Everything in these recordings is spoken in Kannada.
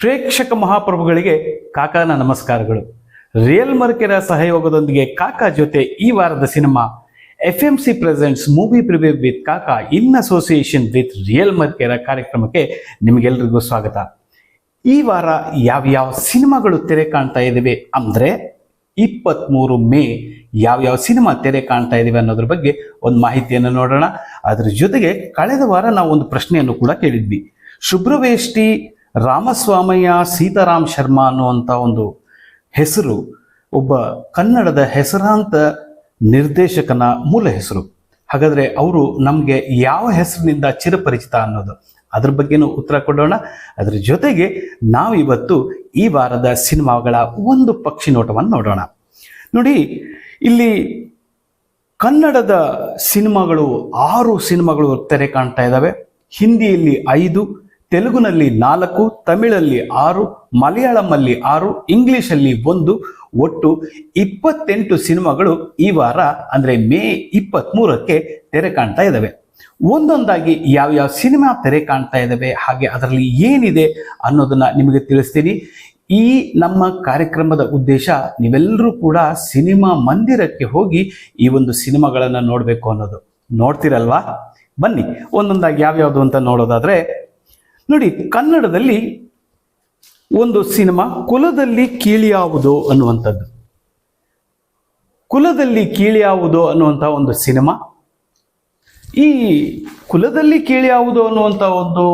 ಪ್ರೇಕ್ಷಕ ಮಹಾಪ್ರಭುಗಳಿಗೆ ಕಾಕಾನ ನಮಸ್ಕಾರಗಳು. ರಿಯಲ್ ಮರ್ಕೆರ ಸಹಯೋಗದೊಂದಿಗೆ ಕಾಕಾ ಜೊತೆ ಈ ವಾರದ cinema F M C presents movie preview with Kaka in association with real ಮರ್ಕೆರ ಕಾರ್ಯಕ್ರಮಕ್ಕೆ ನಿಮಗೆಲ್ಲರಿಗೂ ಸ್ವಾಗತ. ಈ ವಾರ ಯಾವ್ಯಾವ ಸಿನಿಮಾಗಳು ತೆರೆ ಕಾಣ್ತಾ ಇದ್ದಾವೆ ಅಂದರೆ ಇಪ್ಪತ್ತ್ಮೂರು ಮೇ ಯಾವ್ಯಾವ ಸಿನಿಮಾ ತೆರೆ ಕಾಣ್ತಾ ಇದ್ದೀವಿ ಅನ್ನೋದ್ರ ಬಗ್ಗೆ ಒಂದು ಮಾಹಿತಿಯನ್ನು ನೋಡೋಣ. ಅದ್ರ ಜೊತೆಗೆ ಕಳೆದ ವಾರ ನಾವು ಒಂದು ಪ್ರಶ್ನೆಯನ್ನು ಕೂಡ ಕೇಳಿದ್ವಿ. ಶುಭ್ರವೇಷ್ಟಿ ರಾಮಸ್ವಾಮಯ್ಯ ಸೀತಾರಾಮ್ ಶರ್ಮಾ ಅನ್ನುವಂಥ ಒಂದು ಹೆಸರು, ಒಬ್ಬ ಕನ್ನಡದ ಹೆಸರಾಂತ ನಿರ್ದೇಶಕನ ಮೂಲ ಹೆಸರು. ಹಾಗಾದರೆ ಅವರು ನಮಗೆ ಯಾವ ಹೆಸರಿನಿಂದ ಚಿರಪರಿಚಿತ ಅನ್ನೋದು, ಅದ್ರ ಬಗ್ಗೆನೂ ಉತ್ತರ ಕೊಡೋಣ. ಅದರ ಜೊತೆಗೆ ನಾವಿವತ್ತು ಈ ವಾರದ ಸಿನಿಮಾಗಳ ಒಂದು ಪಕ್ಷಿ ನೋಟವನ್ನು ನೋಡೋಣ. ನೋಡಿ, ಇಲ್ಲಿ ಕನ್ನಡದ ಸಿನಿಮಾಗಳು ಆರು ಸಿನಿಮಾಗಳು ತೆರೆ ಕಾಣ್ತಾ ಇದ್ದಾವೆ ಹಿಂದಿಯಲ್ಲಿ ಐದು ತೆಲುಗುನಲ್ಲಿ ನಾಲ್ಕು, ತಮಿಳಲ್ಲಿ ಆರು ಮಲಯಾಳಂನಲ್ಲಿ ಆರು, ಇಂಗ್ಲಿಷಲ್ಲಿ ಒಂದು, ಒಟ್ಟು ಇಪ್ಪತ್ತೆಂಟು ಸಿನಿಮಾಗಳು ಈ ವಾರ, ಅಂದರೆ ಮೇ ಇಪ್ಪತ್ತ್ಮೂರಕ್ಕೆ ತೆರೆ ಕಾಣ್ತಾ ಇದ್ದಾವೆ ಒಂದೊಂದಾಗಿ ಯಾವ್ಯಾವ ಸಿನಿಮಾ ತೆರೆ ಕಾಣ್ತಾ ಇದ್ದಾವೆ ಹಾಗೆ ಅದರಲ್ಲಿ ಏನಿದೆ ಅನ್ನೋದನ್ನ ನಿಮಗೆ ತಿಳಿಸ್ತೀನಿ. ಈ ನಮ್ಮ ಕಾರ್ಯಕ್ರಮದ ಉದ್ದೇಶ ನೀವೆಲ್ಲರೂ ಕೂಡ ಸಿನಿಮಾ ಮಂದಿರಕ್ಕೆ ಹೋಗಿ ಈ ಒಂದು ಸಿನಿಮಾಗಳನ್ನು ನೋಡಬೇಕು ಅನ್ನೋದು. ನೋಡ್ತಿರಲ್ವಾ? ಬನ್ನಿ, ಒಂದೊಂದಾಗಿ ಯಾವ್ಯಾವುದು ಅಂತ ನೋಡೋದಾದ್ರೆ ನೋಡಿ, ಕನ್ನಡದಲ್ಲಿ ಒಂದು ಸಿನಿಮಾ ಕುಲದಲ್ಲಿ ಕೀಳಿಯಾವುದು ಅನ್ನುವಂಥದ್ದು. ಕುಲದಲ್ಲಿ ಕೀಳಿಯಾವುದು ಅನ್ನುವಂಥ ಒಂದು ಸಿನಿಮಾ. ಈ ಕುಲದಲ್ಲಿ ಕೀಳಿಯಾವುದು ಅನ್ನುವಂಥ ಒಂದು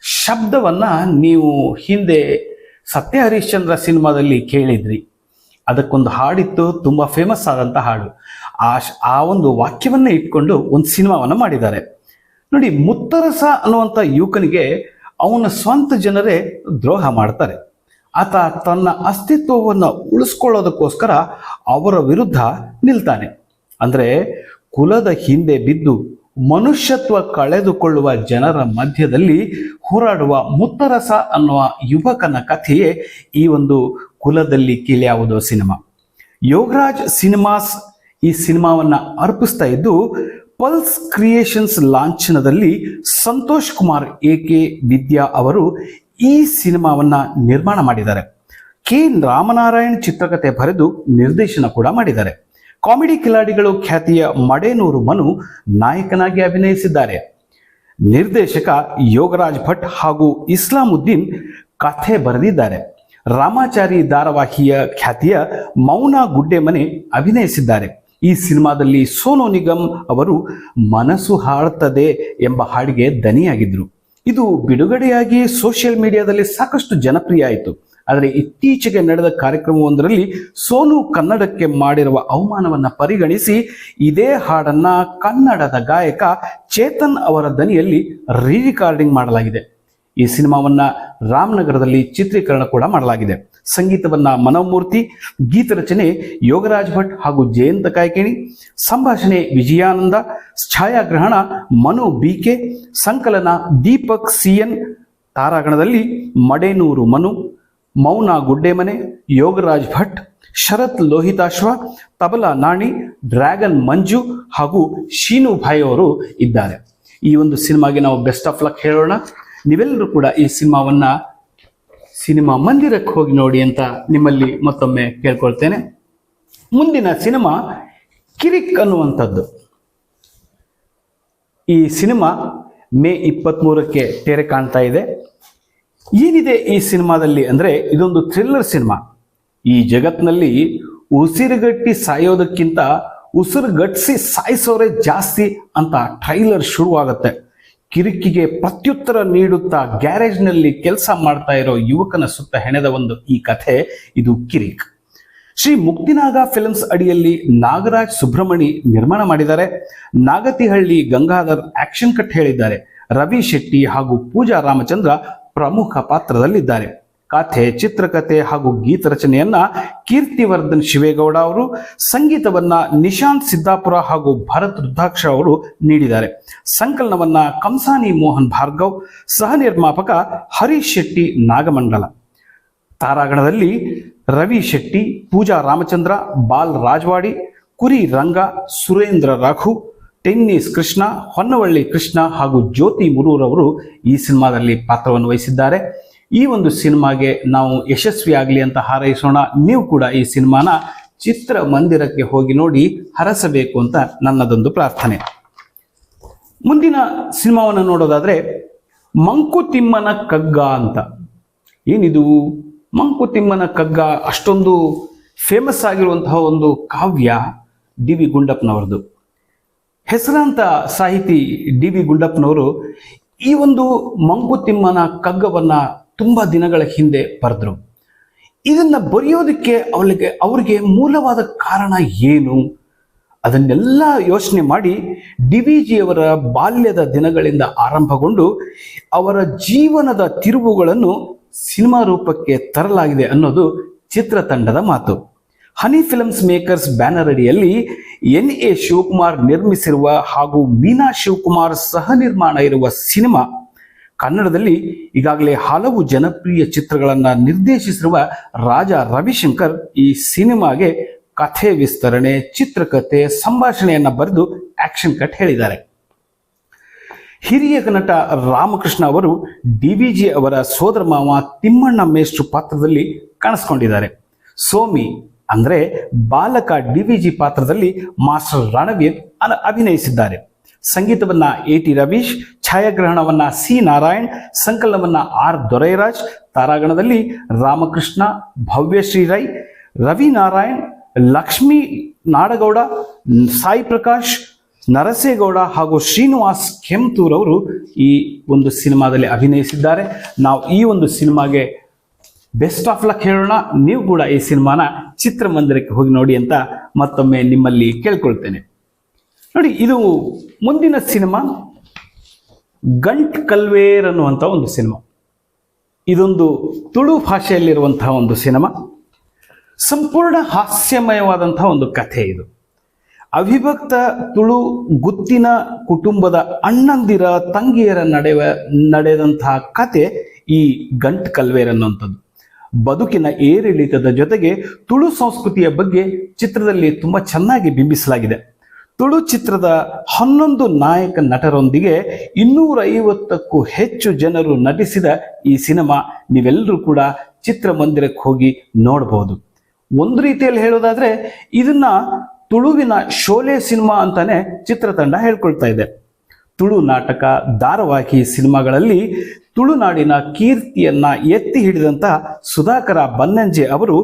ಶಬ್ದವನ್ನು ನೀವು ಹಿಂದೆ ಸತ್ಯ ಹರಿಶ್ಚಂದ್ರ ಸಿನಿಮಾದಲ್ಲಿ ಕೇಳಿದ್ರಿ. ಅದಕ್ಕೊಂದು ಹಾಡಿತ್ತು, ತುಂಬ ಫೇಮಸ್ ಆದಂಥ ಹಾಡು. ಆ ಆ ಒಂದು ವಾಕ್ಯವನ್ನ ಇಟ್ಕೊಂಡು ಒಂದು ಸಿನಿಮಾವನ್ನು ಮಾಡಿದ್ದಾರೆ. ನೋಡಿ, ಮುತ್ತರಸ ಅನ್ನುವಂಥ ಯುವಕನಿಗೆ ಅವನ ಸ್ವಂತ ಜನರೇ ದ್ರೋಹ ಮಾಡ್ತಾರೆ. ಆತ ತನ್ನ ಅಸ್ತಿತ್ವವನ್ನು ಉಳಿಸ್ಕೊಳ್ಳೋದಕ್ಕೋಸ್ಕರ ಅವರ ವಿರುದ್ಧ ನಿಲ್ತಾನೆ. ಅಂದರೆ ಕುಲದ ಹಿಂದೆ ಬಿದ್ದು ಮನುಷ್ಯತ್ವ ಕಳೆದುಕೊಳ್ಳುವ ಜನರ ಮಧ್ಯದಲ್ಲಿ ಹೋರಾಡುವ ಮುತ್ತರಸ ಅನ್ನುವ ಯುವಕನ ಕಥೆಯೇ ಈ ಒಂದು ಕುಲದಲ್ಲಿ ಕೀಳ್ಯಾವುದೋ ಸಿನಿಮಾ. ಯೋಗರಾಜ್ ಸಿನಿಮಾಸ್ ಈ ಸಿನಿಮಾವನ್ನ ಅರ್ಪಿಸ್ತಾ ಇದ್ದು ಪಲ್ಸ್ ಕ್ರಿಯೇಷನ್ಸ್ ಲಾಂಛನದಲ್ಲಿ ಸಂತೋಷ್ ಕುಮಾರ್ ಎ ಕೆ ವಿದ್ಯಾ ಅವರು ಈ ಸಿನಿಮಾವನ್ನ ನಿರ್ಮಾಣ ಮಾಡಿದ್ದಾರೆ. ಕೆ ರಾಮನಾರಾಯಣ್ ಚಿತ್ರಕಥೆ ಬರೆದು ನಿರ್ದೇಶನ ಕೂಡ ಮಾಡಿದ್ದಾರೆ. ಕಾಮಿಡಿ ಕಿಲಾಡಿಗಳು ಖ್ಯಾತಿಯ ಮಡೇನೂರು ಮನು ನಾಯಕನಾಗಿ ಅಭಿನಯಿಸಿದ್ದಾರೆ. ನಿರ್ದೇಶಕ ಯೋಗರಾಜ್ ಭಟ್ ಹಾಗೂ ಇಸ್ಲಾಮುದ್ದೀನ್ ಕಥೆ ಬರೆದಿದ್ದಾರೆ. ರಾಮಾಚಾರಿ ಧಾರಾವಾಹಿಯ ಖ್ಯಾತಿಯ ಮೌನ ಗುಡ್ಡೆಮನೆ ಅಭಿನಯಿಸಿದ್ದಾರೆ. ಈ ಸಿನಿಮಾದಲ್ಲಿ ಸೋನು ನಿಗಮ್ ಅವರು ಮನಸ್ಸು ಹಾಳ್ತದೆ ಎಂಬ ಹಾಡಿಗೆ ದನಿಯಾಗಿದ್ರು. ಇದು ಬಿಡುಗಡೆಯಾಗಿ ಸೋಷಿಯಲ್ ಮೀಡಿಯಾದಲ್ಲಿ ಸಾಕಷ್ಟು ಜನಪ್ರಿಯ ಆಯಿತು. ಆದರೆ ಇತ್ತೀಚೆಗೆ ನಡೆದ ಕಾರ್ಯಕ್ರಮವೊಂದರಲ್ಲಿ ಸೋನು ಕನ್ನಡಕ್ಕೆ ಮಾಡಿರುವ ಅವಮಾನವನ್ನು ಪರಿಗಣಿಸಿ ಇದೇ ಹಾಡನ್ನ ಕನ್ನಡದ ಗಾಯಕ ಚೇತನ್ ಅವರ ದನಿಯಲ್ಲಿ ರೀರಿಕಾರ್ಡಿಂಗ್ ಮಾಡಲಾಗಿದೆ. ಈ ಸಿನಿಮಾವನ್ನ ರಾಮನಗರದಲ್ಲಿ ಚಿತ್ರೀಕರಣ ಕೂಡ ಮಾಡಲಾಗಿದೆ. ಸಂಗೀತವನ್ನ ಮನೋಮೂರ್ತಿ, ಗೀತ ರಚನೆ ಯೋಗರಾಜ್ ಭಟ್ ಹಾಗೂ ಜಯಂತ ಕಾಯ್ಕಿಣಿ, ಸಂಭಾಷಣೆ ವಿಜಯಾನಂದ, ಛಾಯಾಗ್ರಹಣ ಮನು ಬಿಕೆ ಸಂಕಲನ ದೀಪಕ್ ಸಿಎನ್ ತಾರಾಗಣದಲ್ಲಿ ಮಡೇನೂರು ಮನು, ಮೌನ ಗುಡ್ಡೆಮನೆ, ಯೋಗರಾಜ್ ಭಟ್, ಶರತ್ ಲೋಹಿತಾಶ್ವ, ತಬಲಾ ನಾಣಿ, ಡ್ರ್ಯಾಗನ್ ಮಂಜು ಹಾಗೂ ಶೀನು ಭಾಯ್ ಅವರು ಇದ್ದಾರೆ. ಈ ಒಂದು ಸಿನಿಮಾಗೆ ನಾವು ಬೆಸ್ಟ್ ಆಫ್ ಲಕ್ ಹೇಳೋಣ. ನೀವೆಲ್ಲರೂ ಕೂಡ ಈ ಸಿನಿಮಾವನ್ನ ಸಿನಿಮಾ ಮಂದಿರಕ್ಕೆ ಹೋಗಿ ನೋಡಿ ಅಂತ ನಿಮ್ಮಲ್ಲಿ ಮತ್ತೊಮ್ಮೆ ಕೇಳ್ಕೊಳ್ತೇನೆ. ಮುಂದಿನ ಸಿನಿಮಾ ಕಿರಿಕ್ ಅನ್ನುವಂಥದ್ದು. ಈ ಸಿನಿಮಾ ಮೇ ಇಪ್ಪತ್ತ್ಮೂರಕ್ಕೆ ತೆರೆ ಕಾಣ್ತಾ ಇದೆ. ಏನಿದೆ ಈ ಸಿನಿಮಾದಲ್ಲಿ ಅಂದರೆ ಇದೊಂದು ಥ್ರಿಲ್ಲರ್ ಸಿನಿಮಾ. ಈ ಜಗತ್ತಿನಲ್ಲಿ ಉಸಿರುಗಟ್ಟಿ ಸಾಯೋದಕ್ಕಿಂತ ಉಸಿರುಗಟ್ಟಿಸಿ ಸಾಯಿಸೋರೆ ಜಾಸ್ತಿ ಅಂತ ಟ್ರೈಲರ್ ಶುರುವಾಗುತ್ತೆ. ಕಿರಿಕಿಗೆ ಪ್ರತ್ಯುತ್ತರ ನೀಡುತ್ತಾ ಗ್ಯಾರೇಜ್ನಲ್ಲಿ ಕೆಲಸ ಮಾಡ್ತಾ ಇರೋ ಯುವಕನ ಸುತ್ತ ಹೆಣೆದ ಒಂದು ಈ ಕಥೆ, ಇದು ಕಿರಿಕ್. ಶ್ರೀ ಮುಕ್ತಿನಾಗ ಫಿಲ್ಮ್ಸ್ ಅಡಿಯಲ್ಲಿ ನಾಗರಾಜ್ ಸುಬ್ರಹ್ಮಣಿ ನಿರ್ಮಾಣ ಮಾಡಿದ್ದಾರೆ. ನಾಗತಿಹಳ್ಳಿ ಗಂಗಾಧರ್ ಆಕ್ಷನ್ ಕಟ್ ಹೇಳಿದ್ದಾರೆ. ರವಿ ಶೆಟ್ಟಿ ಹಾಗೂ ಪೂಜಾ ರಾಮಚಂದ್ರ ಪ್ರಮುಖ ಪಾತ್ರದಲ್ಲಿದ್ದಾರೆ. ಕಥೆ, ಚಿತ್ರಕಥೆ ಹಾಗೂ ಗೀತ ರಚನೆಯನ್ನ ಕೀರ್ತಿವರ್ಧನ್ ಶಿವೇಗೌಡ ಅವರು, ಸಂಗೀತವನ್ನ ನಿಶಾಂತ್ ಸಿದ್ದಾಪುರ ಹಾಗೂ ಭರತ್ ರುದ್ರಾಕ್ಷ ಅವರು ನೀಡಿದ್ದಾರೆ. ಸಂಕಲನವನ್ನ ಕಂಸಾನಿ ಮೋಹನ್ ಭಾರ್ಗವ್, ಸಹ ನಿರ್ಮಾಪಕ ಹರೀಶ್ ಶೆಟ್ಟಿ ನಾಗಮಂಡಲ. ತಾರಾಗಣದಲ್ಲಿ ರವಿ ಶೆಟ್ಟಿ, ಪೂಜಾ ರಾಮಚಂದ್ರ, ಬಾಲ್ ರಾಜವಾಡಿ, ಕುರಿ ರಂಗ, ಸುರೇಂದ್ರ ರಘು, ಟೆನ್ನಿಸ್ ಕೃಷ್ಣ, ಹೊನ್ನವಳ್ಳಿ ಕೃಷ್ಣ ಹಾಗೂ ಜ್ಯೋತಿ ಮುರೂರವರು ಈ ಸಿನಿಮಾದಲ್ಲಿ ಪಾತ್ರವನ್ನು ವಹಿಸಿದ್ದಾರೆ. ಈ ಒಂದು ಸಿನಿಮಾಗೆ ನಾವು ಯಶಸ್ವಿ ಆಗಲಿ ಅಂತ ಹಾರೈಸೋಣ. ನೀವು ಕೂಡ ಈ ಸಿನಿಮಾನ ಚಿತ್ರ ಮಂದಿರಕ್ಕೆ ಹೋಗಿ ನೋಡಿ ಹರಸಬೇಕು ಅಂತ ನನ್ನದೊಂದು ಪ್ರಾರ್ಥನೆ. ಮುಂದಿನ ಸಿನಿಮಾವನ್ನು ನೋಡೋದಾದ್ರೆ ಮಂಕುತಿಮ್ಮನ ಕಗ್ಗ ಅಂತ. ಏನಿದು? ಮಂಕುತಿಮ್ಮನ ಕಗ್ಗ ಅಷ್ಟೊಂದು ಫೇಮಸ್ ಆಗಿರುವಂತಹ ಒಂದು ಕಾವ್ಯ ಡಿ ವಿ ಗುಂಡಪ್ಪನವರದು. ಹೆಸರಾಂತ ಸಾಹಿತಿ ಡಿ ವಿ ಗುಂಡಪ್ಪನವರು ಈ ಒಂದು ಮಂಕುತಿಮ್ಮನ ಕಗ್ಗವನ್ನ ತುಂಬಾ ದಿನಗಳ ಹಿಂದೆ ಬರೆದ್ರು ಇದನ್ನ ಬರೆಯೋದಕ್ಕೆ ಅವಳಿಗೆ, ಅವರಿಗೆ ಮೂಲವಾದ ಕಾರಣ ಏನು? ಅದನ್ನೆಲ್ಲ ಯೋಚನೆ ಮಾಡಿ ಡಿ ವಿ ಜಿಯವರ ಬಾಲ್ಯದ ದಿನಗಳಿಂದ ಆರಂಭಗೊಂಡು ಅವರ ಜೀವನದ ತಿರುವುಗಳನ್ನು ಸಿನಿಮಾ ರೂಪಕ್ಕೆ ತರಲಾಗಿದೆ ಅನ್ನೋದು ಚಿತ್ರತಂಡದ ಮಾತು. ಹನಿ ಫಿಲ್ಮ್ಸ್ ಮೇಕರ್ಸ್ ಬ್ಯಾನರ್ ಅಡಿಯಲ್ಲಿ ಎನ್ ಎ ಶಿವಕುಮಾರ್ ನಿರ್ಮಿಸಿರುವ ಹಾಗೂ ಮೀನಾ ಶಿವಕುಮಾರ್ ಸಹ ನಿರ್ಮಾಣ ಇರುವ ಸಿನಿಮಾ ಕನ್ನಡದಲ್ಲಿ ಈಗಾಗಲೇ ಹಲವು ಜನಪ್ರಿಯ ಚಿತ್ರಗಳನ್ನು ನಿರ್ದೇಶಿಸಿರುವ ರಾಜ ರವಿಶಂಕರ್ ಈ ಸಿನಿಮಾಗೆ ಕಥೆ ವಿಸ್ತರಣೆ, ಚಿತ್ರಕಥೆ, ಸಂಭಾಷಣೆಯನ್ನು ಬರೆದು ಆಕ್ಷನ್ ಕಟ್ ಹೇಳಿದ್ದಾರೆ. ಹಿರಿಯ ನಟ ರಾಮಕೃಷ್ಣ ಅವರು ಡಿ ವಿ ಜಿ ಅವರ ಸೋದರ ಮಾವ ತಿಮ್ಮಣ್ಣ ಮೇಷ್ಟ್ರು ಪಾತ್ರದಲ್ಲಿ ಕಾಣಿಸ್ಕೊಂಡಿದ್ದಾರೆ. ಸೋಮಿ ಅಂದ್ರೆ ಬಾಲಕ ಡಿ ವಿ ಜಿ ಪಾತ್ರದಲ್ಲಿ ಮಾಸ್ಟರ್ ರಣವೀರ್ ಅಭಿನಯಿಸಿದ್ದಾರೆ. ಸಂಗೀತವನ್ನ ಎ ಟಿ ರವೀಶ್, ಛಾಯಾಗ್ರಹಣವನ್ನ ಸಿ ನಾರಾಯಣ್, ಸಂಕಲನವನ್ನ ಆರ್ ದೊರೈರಾಜ್, ತಾರಾಗಣದಲ್ಲಿ ರಾಮಕೃಷ್ಣ ಭವ್ಯಶ್ರೀ ರೈ ರವಿ ನಾರಾಯಣ್, ಲಕ್ಷ್ಮೀ ನಾಡಗೌಡ, ಸಾಯಿ ಪ್ರಕಾಶ್, ನರಸೇಗೌಡ ಹಾಗೂ ಶ್ರೀನಿವಾಸ್ ಕೆಂತೂರ್ ಅವರು ಈ ಒಂದು ಸಿನಿಮಾದಲ್ಲಿ ಅಭಿನಯಿಸಿದ್ದಾರೆ. ನಾವು ಈ ಒಂದು ಸಿನಿಮಾಗೆ ಬೆಸ್ಟ್ ಆಫ್ ಲಕ್ ಹೇಳೋಣ. ನೀವು ಕೂಡ ಈ ಸಿನಿಮಾನ ಚಿತ್ರಮಂದಿರಕ್ಕೆ ಹೋಗಿ ನೋಡಿ ಅಂತ ಮತ್ತೊಮ್ಮೆ ನಿಮ್ಮಲ್ಲಿ ಕೇಳ್ಕೊಳ್ತೇನೆ. ನೋಡಿ, ಇದು ಮುಂದಿನ ಸಿನಿಮಾ. ಗಂಟ್ ಕಲ್ವೇರ್ ಅನ್ನುವಂಥ ಒಂದು ಸಿನಿಮಾ. ಇದೊಂದು ತುಳು ಭಾಷೆಯಲ್ಲಿರುವಂತಹ ಒಂದು ಸಿನಿಮಾ. ಸಂಪೂರ್ಣ ಹಾಸ್ಯಮಯವಾದಂತಹ ಒಂದು ಕಥೆ ಇದು. ಅವಿಭಕ್ತ ತುಳು ಗುತ್ತಿನ ಕುಟುಂಬದ ಅಣ್ಣಂದಿರ ತಂಗಿಯರ ನಡೆವ, ನಡೆದಂತಹ ಕತೆ ಈ ಗಂಟ್ ಕಲ್ವೇರ್ ಅನ್ನುವಂಥದ್ದು. ಬದುಕಿನ ಏರಿಳಿತದ ಜೊತೆಗೆ ತುಳು ಸಂಸ್ಕೃತಿಯ ಬಗ್ಗೆ ಚಿತ್ರದಲ್ಲಿ ತುಂಬಾ ಚೆನ್ನಾಗಿ ಬಿಂಬಿಸಲಾಗಿದೆ. ತುಳು ಚಿತ್ರದ ಹನ್ನೊಂದು ನಾಯಕ ನಟರೊಂದಿಗೆ ಇನ್ನೂರ ಐವತ್ತಕ್ಕೂ ಹೆಚ್ಚು ಜನರು ನಟಿಸಿದ ಈ ಸಿನಿಮಾ ನೀವೆಲ್ಲರೂ ಕೂಡ ಚಿತ್ರಮಂದಿರಕ್ಕೆ ಹೋಗಿ ನೋಡಬಹುದು ಒಂದು ರೀತಿಯಲ್ಲಿ ಹೇಳೋದಾದ್ರೆ ಇದನ್ನ ತುಳುವಿನ ಶೋಲೆ ಸಿನಿಮಾ ಅಂತಾನೆ ಚಿತ್ರತಂಡ ಹೇಳ್ಕೊಳ್ತಾ ಇದೆ. ತುಳು ನಾಟಕ ಧಾರಾವಾಹಿ ಸಿನಿಮಾಗಳಲ್ಲಿ ತುಳುನಾಡಿನ ಕೀರ್ತಿಯನ್ನ ಎತ್ತಿ ಹಿಡಿದಂತ ಸುಧಾಕರ ಬನ್ನಂಜೆ ಅವರು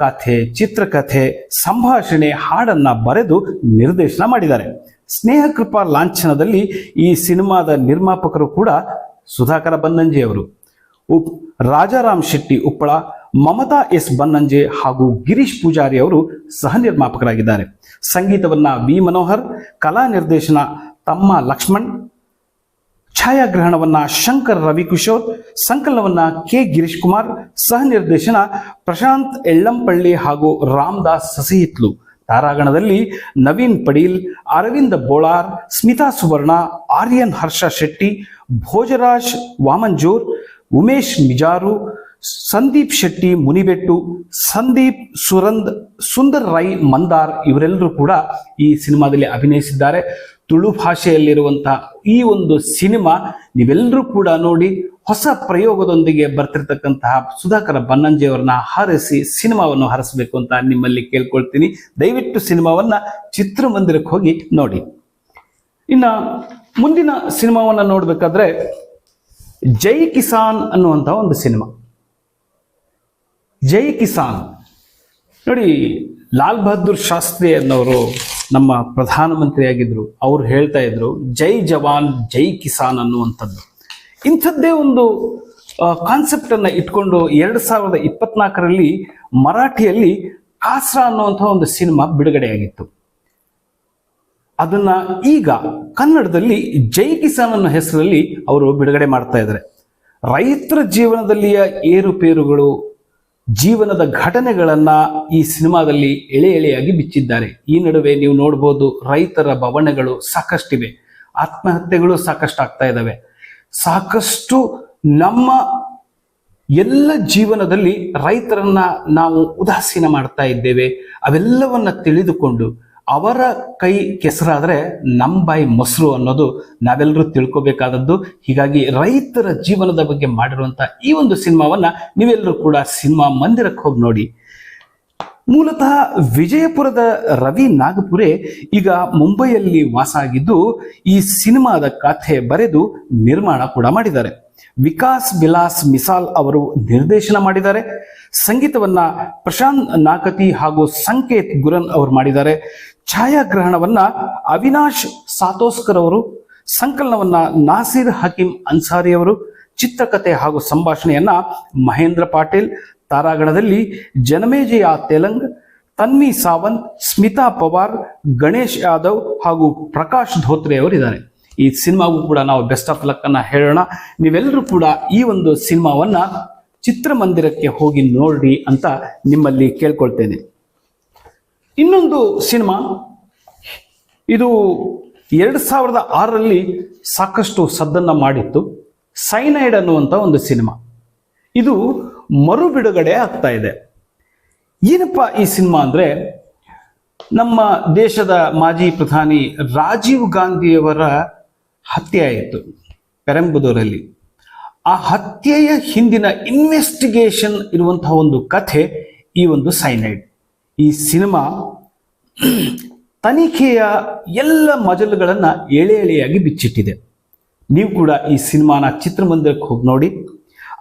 ಕಥೆ, ಚಿತ್ರಕಥೆ, ಸಂಭಾಷಣೆ ಹಾಡನ್ನ ಬರೆದು ನಿರ್ದೇಶನ ಮಾಡಿದ್ದಾರೆ. ಸ್ನೇಹ ಕೃಪಾ ಲಾಂಛನದಲ್ಲಿ ಈ ಸಿನಿಮಾದ ನಿರ್ಮಾಪಕರು ಕೂಡ ಸುಧಾಕರ ಬನ್ನಂಜೆ ಅವರು. ಉಪ್ ರಾಜಾರಾಮ್ ಶೆಟ್ಟಿ ಉಪ್ಪಳ, ಮಮತಾ ಎಸ್ ಬನ್ನಂಜೆ ಹಾಗೂ ಗಿರೀಶ್ ಪೂಜಾರಿ ಅವರು ಸಹ ನಿರ್ಮಾಪಕರಾಗಿದ್ದಾರೆ. ಸಂಗೀತವನ್ನ ವಿ ಮನೋಹರ್, ಕಲಾ ನಿರ್ದೇಶನ ತಮ್ಮ ಲಕ್ಷ್ಮಣ್, ಛಾಯಾಗ್ರಹಣವನ್ನ ಶಂಕರ್ ರವಿಕಿಶೋರ್, ಸಂಕಲನವನ್ನ ಕೆ ಗಿರೀಶ್ ಕುಮಾರ್, ಸಹ ನಿರ್ದೇಶನ ಪ್ರಶಾಂತ್ ಎಳ್ಳಂಪಳ್ಳಿ ಹಾಗೂ ರಾಮದಾಸ್ ಸಸಿಹಿತ್ಲು. ತಾರಾಗಣದಲ್ಲಿ ನವೀನ್ ಪಡೀಲ್ ಅರವಿಂದ ಬೋಳಾರ್, ಸ್ಮಿತಾ ಸುವರ್ಣ, ಆರ್ಯನ್ ಹರ್ಷ ಶೆಟ್ಟಿ, ಭೋಜರಾಜ್ ವಾಮಂಜೂರ್, ಉಮೇಶ್ ಮಿಜಾರು, ಸಂದೀಪ್ ಶೆಟ್ಟಿ ಮುನಿಬೆಟ್ಟು, ಸಂದೀಪ್ ಸುರಂದ್, ಸುಂದರ್ ರೈ ಮಂದಾರ್ ಇವರೆಲ್ಲರೂ ಕೂಡ ಈ ಸಿನಿಮಾದಲ್ಲಿ ಅಭಿನಯಿಸಿದ್ದಾರೆ. ತುಳು ಭಾಷೆಯಲ್ಲಿರುವಂತಹ ಈ ಒಂದು ಸಿನಿಮಾ ನೀವೆಲ್ಲರೂ ಕೂಡ ನೋಡಿ ಹೊಸ ಪ್ರಯೋಗದೊಂದಿಗೆ ಬರ್ತಿರ್ತಕ್ಕಂತಹ ಸುಧಾಕರ ಬನ್ನಂಜಿಯವರನ್ನ ಹಾರಿಸಿ ಸಿನಿಮಾವನ್ನು ಹರಿಸಬೇಕು ಅಂತ ನಿಮ್ಮಲ್ಲಿ ಕೇಳ್ಕೊಳ್ತೀನಿ. ದಯವಿಟ್ಟು ಸಿನಿಮಾವನ್ನ ಚಿತ್ರಮಂದಿರಕ್ಕೆ ಹೋಗಿ ನೋಡಿ. ಇನ್ನ ಮುಂದಿನ ಸಿನಿಮಾವನ್ನ ನೋಡ್ಬೇಕಾದ್ರೆ ಜೈ ಕಿಸಾನ್ ಅನ್ನುವಂಥ ಒಂದು ಸಿನಿಮಾ. ಜೈ ಕಿಸಾನ್. ನೋಡಿ, ಲಾಲ್ ಬಹದ್ದೂರ್ ಶಾಸ್ತ್ರಿ ಅನ್ನೋರು ನಮ್ಮ ಪ್ರಧಾನಮಂತ್ರಿಯಾಗಿದ್ರು, ಅವ್ರು ಹೇಳ್ತಾ ಇದ್ರು, ಜೈ ಜವಾನ್, ಜೈ ಕಿಸಾನ್ ಅನ್ನುವಂಥದ್ದು. ಇಂಥದ್ದೇ ಒಂದು ಕಾನ್ಸೆಪ್ಟ್ ಅನ್ನ ಇಟ್ಕೊಂಡು ಎರಡು ಸಾವಿರದ ಇಪ್ಪತ್ನಾಲ್ಕರಲ್ಲಿ ಮರಾಠಿಯಲ್ಲಿ ಕಾಸ್ರ ಅನ್ನುವಂಥ ಒಂದು ಸಿನಿಮಾ ಬಿಡುಗಡೆಯಾಗಿತ್ತು. ಅದನ್ನ ಈಗ ಕನ್ನಡದಲ್ಲಿ ಜೈ ಕಿಸಾನ್ ಅನ್ನೋ ಹೆಸರಲ್ಲಿ ಅವರು ಬಿಡುಗಡೆ ಮಾಡ್ತಾ ಇದ್ದಾರೆ. ರೈತರ ಜೀವನದಲ್ಲಿಯ ಏರುಪೇರುಗಳು ಜೀವನದ ಘಟನೆಗಳನ್ನ ಈ ಸಿನಿಮಾದಲ್ಲಿ ಎಳೆ ಎಳೆಯಾಗಿ ಬಿಚ್ಚಿದ್ದಾರೆ. ಈ ನಡುವೆ ನೀವು ನೋಡ್ಬೋದು ರೈತರ ಭವನಗಳು ಸಾಕಷ್ಟಿವೆ. ಆತ್ಮಹತ್ಯೆಗಳು ಸಾಕಷ್ಟು ಆಗ್ತಾ ಇದ್ದಾವೆ ಸಾಕಷ್ಟು ನಮ್ಮ ಎಲ್ಲ ಜೀವನದಲ್ಲಿ ರೈತರನ್ನ ನಾವು ಉದಾಸೀನ ಮಾಡ್ತಾ ಇದ್ದೇವೆ. ಅವೆಲ್ಲವನ್ನ ತಿಳಿದುಕೊಂಡು ಅವರ ಕೈ ಕೆಸರಾದರೆ ನಮ್ಮ ಬಾಯಿ ಮೊಸರು ಅನ್ನೋದು ನಾವೆಲ್ಲರೂ ತಿಳ್ಕೋಬೇಕಾದದ್ದು. ಹೀಗಾಗಿ ರೈತರ ಜೀವನದ ಬಗ್ಗೆ ಮಾಡಿರುವಂಥ ಈ ಒಂದು ಸಿನಿಮಾವನ್ನು ನೀವೆಲ್ಲರೂ ಕೂಡ ಸಿನಿಮಾ ಮಂದಿರಕ್ಕೆ ಹೋಗಿ ನೋಡಿ. ಮೂಲತಃ ವಿಜಯಪುರದ ರವಿ ನಾಗಪುರೆ ಈಗ ಮುಂಬೈಯಲ್ಲಿ ವಾಸ ಆಗಿದ್ದು ಈ ಸಿನಿಮಾದ ಕಥೆ ಬರೆದು ನಿರ್ಮಾಣ ಕೂಡ ಮಾಡಿದ್ದಾರೆ. ವಿಕಾಸ್ ಬಿಲಾಸ್ ಮಿಸಾಲ್ ಅವರು ನಿರ್ದೇಶನ ಮಾಡಿದ್ದಾರೆ. ಸಂಗೀತವನ್ನ ಪ್ರಶಾಂತ್ ನಾಕತಿ ಹಾಗೂ ಸಂಕೇತ್ ಗುರನ್ ಅವರು ಮಾಡಿದ್ದಾರೆ. ಛಾಯಾಗ್ರಹಣವನ್ನ ಅವಿನಾಶ್ ಸಾತೋಸ್ಕರ್ ಅವರು, ಸಂಕಲನವನ್ನ ನಾಸೀರ್ ಹಕೀಂ ಅನ್ಸಾರಿ ಅವರು ಚಿತ್ರಕಥೆ ಹಾಗೂ ಸಂಭಾಷಣೆಯನ್ನ ಮಹೇಂದ್ರ ಪಾಟೀಲ್, ತಾರಾಗಣದಲ್ಲಿ ಜನಮೇಜಯ ತೆಲಂಗ್, ತನ್ವಿ ಸಾವಂತ್, ಸ್ಮಿತಾ ಪವಾರ್, ಗಣೇಶ್ ಯಾದವ್ ಹಾಗೂ ಪ್ರಕಾಶ್ ಧೋತ್ರೆ ಅವರಿದ್ದಾರೆ ಈ ಸಿನಿಮಾಗೂ ಕೂಡ ನಾವು ಬೆಸ್ಟ್ ಆಫ್ ಲಕ್ ಅನ್ನ ಹೇಳೋಣ. ನೀವೆಲ್ಲರೂ ಕೂಡ ಈ ಒಂದು ಸಿನಿಮಾವನ್ನ ಚಿತ್ರಮಂದಿರಕ್ಕೆ ಹೋಗಿ ನೋಡಿ ಅಂತ ನಿಮ್ಮಲ್ಲಿ ಕೇಳ್ಕೊಳ್ತೇನೆ. ಇನ್ನೊಂದು ಸಿನಿಮಾ. ಇದು ಎರಡು ಸಾವಿರದ ಆರರಲ್ಲಿ ಸಾಕಷ್ಟು ಸದ್ದನ್ನ ಮಾಡಿತ್ತು. ಸೈನೈಡ್ ಅನ್ನುವಂಥ ಒಂದು ಸಿನಿಮಾ. ಇದು ಮರು ಬಿಡುಗಡೆ ಆಗ್ತಾ ಇದೆ. ಏನಪ್ಪ ಈ ಸಿನಿಮಾ ಅಂದ್ರೆ? ನಮ್ಮ ದೇಶದ ಮಾಜಿ ಪ್ರಧಾನಿ ರಾಜೀವ್ ಗಾಂಧಿಯವರ ಹತ್ಯೆ ಆಯಿತು ಪೆರಂಬುದೂರಲ್ಲಿ. ಆ ಹತ್ಯೆಯ ಹಿಂದಿನ ಇನ್ವೆಸ್ಟಿಗೇಷನ್ ಇರುವಂತಹ ಒಂದು ಕಥೆ ಈ ಒಂದು ಸೈನೈಡ್. ಈ ಸಿನಿಮಾ ತನಿಖೆಯ ಎಲ್ಲ ಮಜಲುಗಳನ್ನು ಎಳೆ ಎಳೆಯಾಗಿ ಬಿಚ್ಚಿಟ್ಟಿದೆ. ನೀವು ಕೂಡ ಈ ಸಿನಿಮಾನ ಚಿತ್ರಮಂದಿರಕ್ಕೆ ಹೋಗಿ ನೋಡಿ.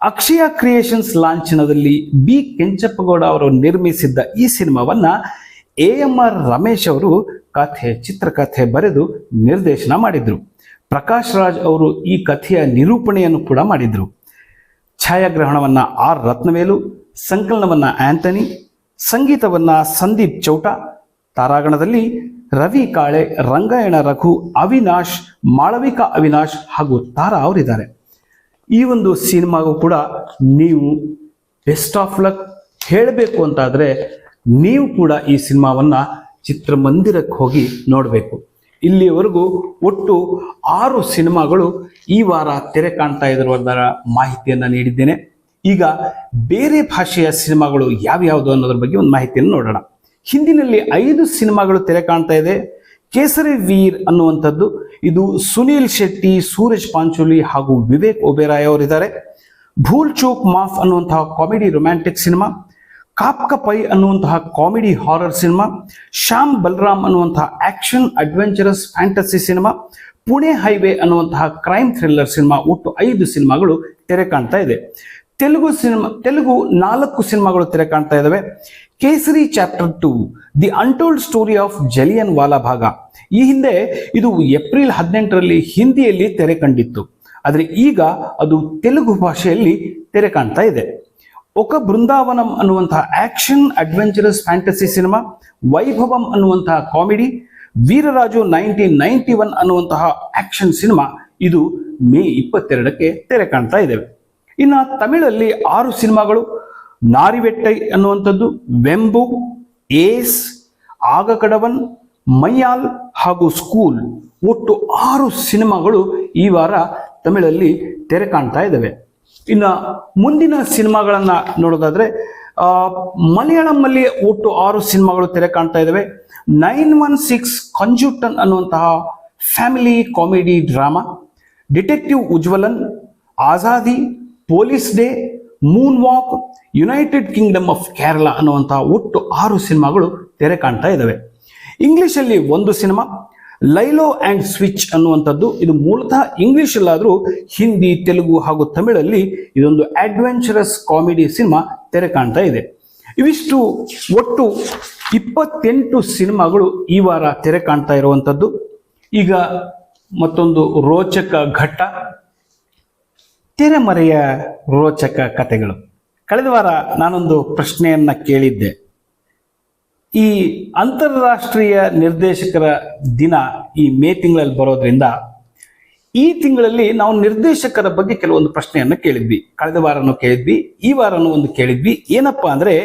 ಅಕ್ಷಯ ಕ್ರಿಯೇಷನ್ಸ್ ಲಾಂಛನದಲ್ಲಿ ಬಿ ಕೆಂಚಪ್ಪಗೌಡ ಅವರು ನಿರ್ಮಿಸಿದ್ದ ಈ ಸಿನಿಮಾವನ್ನ ಎ ಎಂ ಆರ್ ರಮೇಶ್ ಅವರು ಕಥೆ, ಚಿತ್ರಕಥೆ ಬರೆದು ನಿರ್ದೇಶನ ಮಾಡಿದ್ರು. ಪ್ರಕಾಶ್ ರಾಜ್ ಅವರು ಈ ಕಥೆಯ ನಿರೂಪಣೆಯನ್ನು ಕೂಡ ಮಾಡಿದ್ರು. ಛಾಯಾಗ್ರಹಣವನ್ನ ಆರ್ ರತ್ನವೇಲು, ಸಂಕಲನವನ್ನ ಆಂಟನಿ ಸಂಗೀತವನ್ನ ಸಂದೀಪ್ ಚೌಟ, ತಾರಾಗಣದಲ್ಲಿ ರವಿ ಕಾಳೆ, ರಂಗಾಯಣ ರಘು, ಅವಿನಾಶ್, ಮಾಳವಿಕಾ ಅವಿನಾಶ್ ಹಾಗೂ ತಾರಾ ಅವರಿದ್ದಾರೆ. ಈ ಒಂದು ಸಿನಿಮಾಗೂ ಕೂಡ ನೀವು ಬೆಸ್ಟ್ ಆಫ್ ಲಕ್ ಹೇಳಬೇಕು ಅಂತಾದರೆ ನೀವು ಕೂಡ ಈ ಸಿನಿಮಾವನ್ನ ಚಿತ್ರಮಂದಿರಕ್ಕೆ ಹೋಗಿ ನೋಡಬೇಕು. ಇಲ್ಲಿಯವರೆಗೂ ಒಟ್ಟು ಆರು ಸಿನಿಮಾಗಳು ಈ ವಾರ ತೆರೆ ಕಾಣ್ತಾ ಇರುವುದರ ಮಾಹಿತಿಯನ್ನು ನೀಡಿದ್ದೇನೆ. ಈಗ ಬೇರೆ ಭಾಷೆಯ ಸಿನಿಮಾಗಳು ಯಾವ್ಯಾವುದು ಅನ್ನೋದ್ರ ಬಗ್ಗೆ ಒಂದು ಮಾಹಿತಿಯನ್ನು ನೋಡೋಣ. ಹಿಂದಿನಲ್ಲಿ ಐದು ಸಿನಿಮಾಗಳು ತೆರೆ ಕಾಣ್ತಾ ಇದೆ. ಕೇಸರಿ ವೀರ್ ಅನ್ನುವಂಥದ್ದು. ಇದು ಸುನೀಲ್ ಶೆಟ್ಟಿ, ಸೂರಜ್ ಪಾಂಚೋಲಿ ಹಾಗೂ ವಿವೇಕ್ ಒಬೆರಾಯ್ ಅವರಿದ್ದಾರೆ. ಭೂಲ್ ಚೋಕ್ ಮಾಫ್ ಅನ್ನುವಂತಹ ಕಾಮಿಡಿ ರೊಮ್ಯಾಂಟಿಕ್ ಸಿನಿಮಾ. ಕಾಪ್ಕ ಪೈ ಅನ್ನುವಂತಹ comedy horror cinema. Shyam Balaram ಅನ್ನುವಂತಹ action adventurous fantasy cinema. Pune highway ಅನ್ನುವಂತಹ ಕ್ರೈಮ್ ಥ್ರಿಲ್ಲರ್ ಸಿನಿಮಾ. ಒಟ್ಟು ಐದು ಸಿನಿಮಾಗಳು ತೆರೆ ಕಾಣ್ತಾ ಇದೆ. ತೆಲುಗು ಸಿನಿಮಾ, ತೆಲುಗು ನಾಲ್ಕು ಸಿನಿಮಾಗಳು ತೆರೆ ಕಾಣ್ತಾ ಇದ್ದಾವೆ Kesari chapter two, the untold story of Jallianwala ಭಾಗ ಈ ಹಿಂದೆ ಇದು ಏಪ್ರಿಲ್ ಹದಿನೆಂಟರಲ್ಲಿ ಹಿಂದಿಯಲ್ಲಿ ತೆರೆ ಕಂಡಿತ್ತು. ಆದರೆ ಈಗ ಅದು ತೆಲುಗು ಭಾಷೆಯಲ್ಲಿ ತೆರೆ ಕಾಣ್ತಾ ಇದೆ. ಒಕ ಬೃಂದಾವನಂ ಅನ್ನುವಂತಹ action, adventurous, fantasy cinema, Vaibhavam ಅನ್ನುವಂತಹ comedy, Veeraraju nineteen ninety one ಅನ್ನುವಂತಹ ಆಕ್ಷನ್ ಸಿನಿಮಾ ಇದು ಮೇ ಇಪ್ಪತ್ತೆರಡಕ್ಕೆ ತೆರೆ ಕಾಣ್ತಾ ಇದ್ದೇವೆ ಇನ್ನು ತಮಿಳಲ್ಲಿ ಆರು ಸಿನಿಮಾಗಳು. ನಾರಿವೆಟ್ಟೈ ಅನ್ನುವಂಥದ್ದು, ವೆಂಬು, ಏಸ್, ಆಗಕಡವನ್, ಮೈಯಾಲ್ ಹಾಗೂ ಸ್ಕೂಲ್. ಒಟ್ಟು ಆರು ಸಿನಿಮಾಗಳು ಈ ವಾರ ತಮಿಳಲ್ಲಿ ತೆರೆ ಕಾಣ್ತಾ ಇದ್ದಾವೆ ಇನ್ನು ಮುಂದಿನ ಸಿನಿಮಾಗಳನ್ನು ನೋಡೋದಾದರೆ ಮಲಯಾಳಂನಲ್ಲಿ ಒಟ್ಟು ಆರು ಸಿನಿಮಾಗಳು ತೆರೆ ಕಾಣ್ತಾ ಇದ್ದಾವೆ ನೈನ್ ಒನ್ ಸಿಕ್ಸ್ ಕಂಜೂಟನ್ ಅನ್ನುವಂತಹ family comedy drama. Detective Ujjwalan, Azadi police day moon walk United Kingdom of Kerala ಅನ್ನುವಂತಹ ಒಟ್ಟು ಆರು ಸಿನಿಮಾಗಳು ತೆರೆ ಕಾಣ್ತಾ ಇದ್ದಾವೆ ಇಂಗ್ಲಿಷಲ್ಲಿ ಒಂದು ಸಿನಿಮಾ, ಲೈಲೋ ಆ್ಯಂಡ್ ಸ್ವಿಚ್ ಅನ್ನುವಂಥದ್ದು. ಇದು ಮೂಲತಃ ಇಂಗ್ಲಿಷಲ್ಲಾದರೂ ಹಿಂದಿ, ತೆಲುಗು ಹಾಗೂ ತಮಿಳಲ್ಲಿ ಇದೊಂದು ಅಡ್ವೆಂಚರಸ್ ಕಾಮಿಡಿ ಸಿನಿಮಾ ತೆರೆ ಕಾಣ್ತಾ ಇದೆ. ಇವಿಷ್ಟು ಒಟ್ಟು ಇಪ್ಪತ್ತೆಂಟು ಸಿನಿಮಾಗಳು ಈ ವಾರ ತೆರೆ ಕಾಣ್ತಾ ಇರುವಂಥದ್ದು. ಈಗ ಮತ್ತೊಂದು ರೋಚಕ ಘಟ್ಟ. ತೆರೆಮರೆಯ ರೋಚಕ ಕಥೆಗಳು. ಕಳೆದ ವಾರ ನಾನೊಂದು ಪ್ರಶ್ನೆಯನ್ನ ಕೇಳಿದ್ದೆ. ಈ ಅಂತಾರಾಷ್ಟ್ರೀಯ ನಿರ್ದೇಶಕರ ದಿನ ಈ ಮೇ ತಿಂಗಳಲ್ಲಿ ಬರೋದ್ರಿಂದ ಈ ತಿಂಗಳಲ್ಲಿ ನಾವು ನಿರ್ದೇಶಕರ ಬಗ್ಗೆ ಕೆಲವೊಂದು ಪ್ರಶ್ನೆಯನ್ನ ಕೇಳಿದ್ವಿ. ಕಳೆದ ವಾರನೂ ಕೇಳಿದ್ವಿ, ಈ ವಾರನೂ ಒಂದು ಕೇಳಿದ್ವಿ. ಏನಪ್ಪಾ ಅಂದ್ರೆ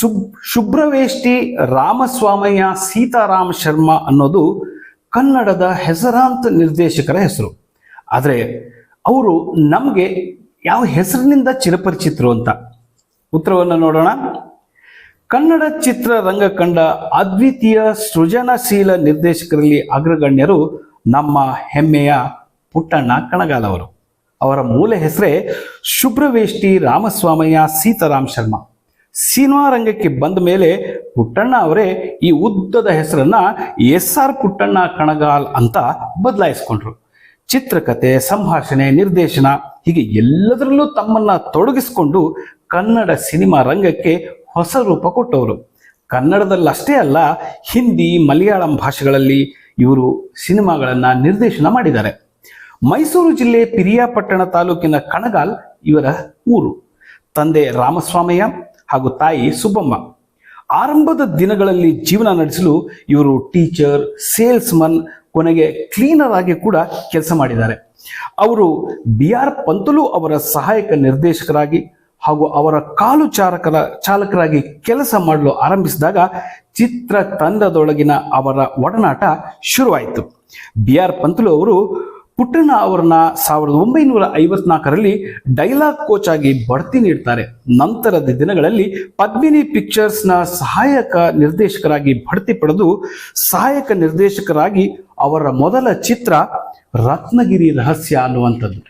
ಸುಬ್, ಶುಭ್ರವೇಷ್ಟಿ ರಾಮಸ್ವಾಮಯ್ಯ ಸೀತಾರಾಮ ಶರ್ಮಾ ಅನ್ನೋದು ಕನ್ನಡದ ಹೆಸರಾಂತ ನಿರ್ದೇಶಕರ ಹೆಸರು. ಆದರೆ ಅವರು ನಮಗೆ ಯಾವ ಹೆಸರಿನಿಂದ ಚಿರಪರಿಚಿತರು ಅಂತ? ಉತ್ತರವನ್ನು ನೋಡೋಣ. ಕನ್ನಡ ಚಿತ್ರರಂಗ ಕಂಡ ಅದ್ವಿತೀಯ ಸೃಜನಶೀಲ ನಿರ್ದೇಶಕರಲ್ಲಿ ಅಗ್ರಗಣ್ಯರು ನಮ್ಮ ಹೆಮ್ಮೆಯ ಪುಟ್ಟಣ್ಣ ಕಣಗಾಲ್ ಅವರು. ಅವರ ಮೂಲ ಹೆಸರೇ ಶುಭ್ರವೇಷ್ಟಿ ರಾಮಸ್ವಾಮಯ್ಯ ಸೀತಾರಾಮ್ ಶರ್ಮಾ. ಸಿನಿಮಾ ರಂಗಕ್ಕೆ ಬಂದ ಮೇಲೆ ಪುಟ್ಟಣ್ಣ ಅವರೇ ಈ ಉದ್ದದ ಹೆಸರನ್ನ ಎಸ್ ಆರ್ ಪುಟ್ಟಣ್ಣ ಕಣಗಾಲ್ ಅಂತ ಬದಲಾಯಿಸ್ಕೊಂಡ್ರು. ಚಿತ್ರಕಥೆ ಸಂಭಾಷಣೆ, ನಿರ್ದೇಶನ ಹೀಗೆ ಎಲ್ಲದರಲ್ಲೂ ತಮ್ಮನ್ನ ತೊಡಗಿಸಿಕೊಂಡು ಕನ್ನಡ ಸಿನಿಮಾ ರಂಗಕ್ಕೆ ಹೊಸ ರೂಪ ಕೊಟ್ಟವರು. ಕನ್ನಡದಲ್ಲಷ್ಟೇ ಅಲ್ಲ, ಹಿಂದಿ, ಮಲಯಾಳಂ ಭಾಷೆಗಳಲ್ಲಿ ಇವರು ಸಿನಿಮಾಗಳನ್ನು ನಿರ್ದೇಶನ ಮಾಡಿದ್ದಾರೆ. ಮೈಸೂರು ಜಿಲ್ಲೆ ಪಿರಿಯಾಪಟ್ಟಣ ತಾಲೂಕಿನ ಕಣಗಾಲ್ ಇವರ ಊರು. ತಂದೆ ರಾಮಸ್ವಾಮಯ್ಯ ಹಾಗೂ ತಾಯಿ ಸುಬ್ಬಮ್ಮ. ಆರಂಭದ ದಿನಗಳಲ್ಲಿ ಜೀವನ ನಡೆಸಲು ಇವರು ಟೀಚರ್ ಸೇಲ್ಸ್ಮನ್ ಕೊನೆಗೆ ಕ್ಲೀನರ್ ಆಗಿ ಕೂಡ ಕೆಲಸ ಮಾಡಿದ್ದಾರೆ. ಅವರು ಬಿ ಆರ್ ಪಂತಲು ಅವರ ಸಹಾಯಕ ನಿರ್ದೇಶಕರಾಗಿ ಹಾಗೂ ಅವರ ಕಾಲು ಚಾಲಕರ ಚಾಲಕರಾಗಿ ಕೆಲಸ ಮಾಡಲು ಆರಂಭಿಸಿದಾಗ ಚಿತ್ರ ತಂಡದೊಳಗಿನ ಅವರ ಒಡನಾಟ ಶುರುವಾಯಿತು. ಬಿ ಆರ್ ಪಂತಲು ಅವರು ಪುಟ್ಟಣ್ಣ ಅವರನ್ನ ಸಾವಿರದ ಒಂಬೈನೂರ ಐವತ್ನಾಲ್ಕರಲ್ಲಿ ಡೈಲಾಗ್ ಕೋಚ್ ಆಗಿ ಬಡ್ತಿ ನೀಡ್ತಾರೆ. ನಂತರದ ದಿನಗಳಲ್ಲಿ ಪದ್ಮಿನಿ ಪಿಕ್ಚರ್ಸ್ನ ಸಹಾಯಕ ನಿರ್ದೇಶಕರಾಗಿ ಬಡ್ತಿ ಪಡೆದು ಸಹಾಯಕ ನಿರ್ದೇಶಕರಾಗಿ ಅವರ ಮೊದಲ ಚಿತ್ರ ರತ್ನಗಿರಿ ರಹಸ್ಯ ಅನ್ನುವಂಥದ್ದು.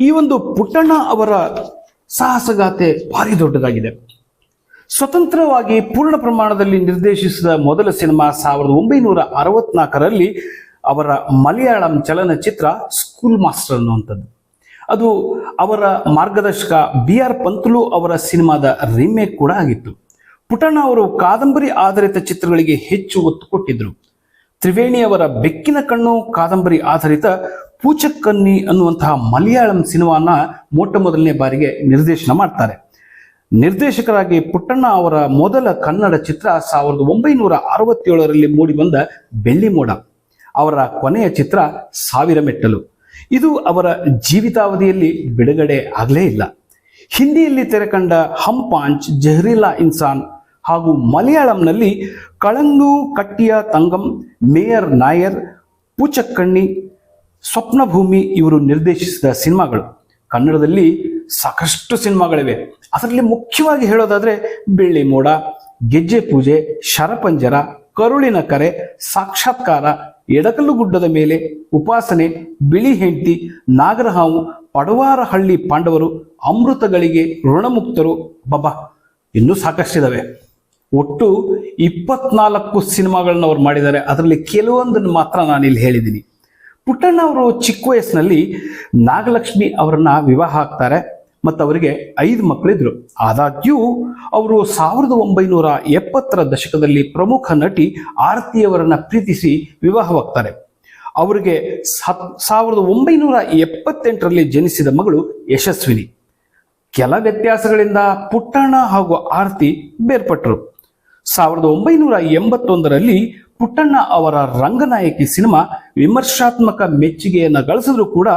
ಈ ಒಂದು ಪುಟ್ಟಣ್ಣ ಅವರ ಸಾಹಸಗಾಥೆ ಭಾರಿ ದೊಡ್ಡದಾಗಿದೆ. ಸ್ವತಂತ್ರವಾಗಿ ಪೂರ್ಣ ಪ್ರಮಾಣದಲ್ಲಿ ನಿರ್ದೇಶಿಸಿದ ಮೊದಲ ಸಿನಿಮಾ ಸಾವಿರದ ಒಂಬೈನೂರ ಅರವತ್ನಾಲ್ಕರಲ್ಲಿ ಅವರ ಮಲಯಾಳಂ ಚಲನಚಿತ್ರ ಸ್ಕೂಲ್ ಮಾಸ್ಟರ್ ಅನ್ನುವಂಥದ್ದು. ಅದು ಅವರ ಮಾರ್ಗದರ್ಶಕ ಬಿ ಆರ್ ಪಂತುಲು ಅವರ ಸಿನಿಮಾದ ರೀಮೇಕ್ ಕೂಡ ಆಗಿತ್ತು. ಪುಟ್ಟಣ್ಣ ಅವರು ಕಾದಂಬರಿ ಆಧಾರಿತ ಚಿತ್ರಗಳಿಗೆ ಹೆಚ್ಚು ಒತ್ತು ಕೊಟ್ಟಿದ್ರು. ತ್ರಿವೇಣಿ ಅವರ ಬೆಕ್ಕಿನ ಕಣ್ಣು ಕಾದಂಬರಿ ಆಧಾರಿತ ಪೂಚಕ್ಕನ್ನಿ ಅನ್ನುವಂತಹ ಮಲಯಾಳಂ ಸಿನಿಮಾನ ಮೊಟ್ಟ ಮೊದಲನೇ ಬಾರಿಗೆ ನಿರ್ದೇಶನ ಮಾಡ್ತಾರೆ. ನಿರ್ದೇಶಕರಾಗಿ ಪುಟ್ಟಣ್ಣ ಅವರ ಮೊದಲ ಕನ್ನಡ ಚಿತ್ರ ಸಾವಿರದ ಒಂಬೈನೂರ ಅರವತ್ತೇಳರಲ್ಲಿ ಮೂಡಿಬಂದ ಬೆಳ್ಳಿ ಮೋಡ ಅವರ ಕೊನೆಯ ಚಿತ್ರ ಸಾವಿರ ಮೆಟ್ಟಲು. ಇದು ಅವರ ಜೀವಿತಾವಧಿಯಲ್ಲಿ ಬಿಡುಗಡೆ ಆಗಲೇ ಇಲ್ಲ. ಹಿಂದಿಯಲ್ಲಿ ತೆರೆಕಂಡ ಹಂ ಪಾಂಚ್ ಜಹ್ರೀಲಾ ಇನ್ಸಾನ್ ಹಾಗೂ ಮಲಯಾಳಂನಲ್ಲಿ ಕಳಂಗು ಕಟ್ಟಿಯ ತಂಗಂ ಮೇಯರ್ ನಾಯರ್ ಪೂಚಕ್ಕಣ್ಣಿ ಸ್ವಪ್ನಭೂಮಿ ಇವರು ನಿರ್ದೇಶಿಸಿದ ಸಿನಿಮಾಗಳು. ಕನ್ನಡದಲ್ಲಿ ಸಾಕಷ್ಟು ಸಿನಿಮಾಗಳಿವೆ. ಅದರಲ್ಲಿ ಮುಖ್ಯವಾಗಿ ಹೇಳೋದಾದರೆ ಬೆಳ್ಳಿ ಮೋಡ, ಗೆಜ್ಜೆ ಪೂಜೆ, ಶರಪಂಜರ, ಕರುಳಿನ ಕರೆ, ಸಾಕ್ಷಾತ್ಕಾರ, ಎಡಕಲ್ಲು ಗುಡ್ಡದ ಮೇಲೆ ಉಪಾಸನೆ, ಬಿಳಿ ಹೆಂಡತಿ, ನಾಗರಹಾವು, ಪಡವಾರಹಳ್ಳಿ ಪಾಂಡವರು, ಅಮೃತಗಳಿಗೆ ಋಣಮುಕ್ತರು. ಬಬಾ, ಇನ್ನೂ ಸಾಕಷ್ಟಿದಾವೆ. ಒಟ್ಟು ಇಪ್ಪತ್ನಾಲ್ಕು ಸಿನಿಮಾಗಳನ್ನ ಅವ್ರು ಮಾಡಿದ್ದಾರೆ. ಅದರಲ್ಲಿ ಕೆಲವೊಂದನ್ನು ಮಾತ್ರ ನಾನು ಇಲ್ಲಿ ಹೇಳಿದ್ದೀನಿ. ಪುಟ್ಟಣ್ಣ ಅವರು ಚಿಕ್ಕ ವಯಸ್ಸಿನಲ್ಲಿ ನಾಗಲಕ್ಷ್ಮಿ ಅವರನ್ನ ವಿವಾಹ ಆಗ್ತಾರೆ. ಮತ್ತು ಅವರಿಗೆ ಐದು ಮಕ್ಕಳಿದ್ರು ಆದಾಗ್ಯೂ ಅವರು ಸಾವಿರದ ಒಂಬೈನೂರ ಎಪ್ಪತ್ತರ ದಶಕದಲ್ಲಿ ಪ್ರಮುಖ ನಟಿ ಆರತಿಯವರನ್ನ ಪ್ರೀತಿಸಿ ವಿವಾಹವಾಗ್ತಾರೆ. ಅವರಿಗೆ ಸಾವಿರದ ಒಂಬೈನೂರ ಎಪ್ಪತ್ತೆಂಟರಲ್ಲಿ ಜನಿಸಿದ ಮಗಳು ಯಶಸ್ವಿನಿ. ಕೆಲ ವ್ಯತ್ಯಾಸಗಳಿಂದ ಪುಟ್ಟಣ್ಣ ಹಾಗೂ ಆರತಿ ಬೇರ್ಪಟ್ಟರು ಸಾವಿರದ ಒಂಬೈನೂರ ಎಂಬತ್ತೊಂದರಲ್ಲಿ ಪುಟ್ಟಣ್ಣ ಅವರ ರಂಗನಾಯಕಿ ಸಿನಿಮಾ ವಿಮರ್ಶಾತ್ಮಕ ಮೆಚ್ಚುಗೆಯನ್ನು ಗಳಿಸಿದ್ರು ಕೂಡ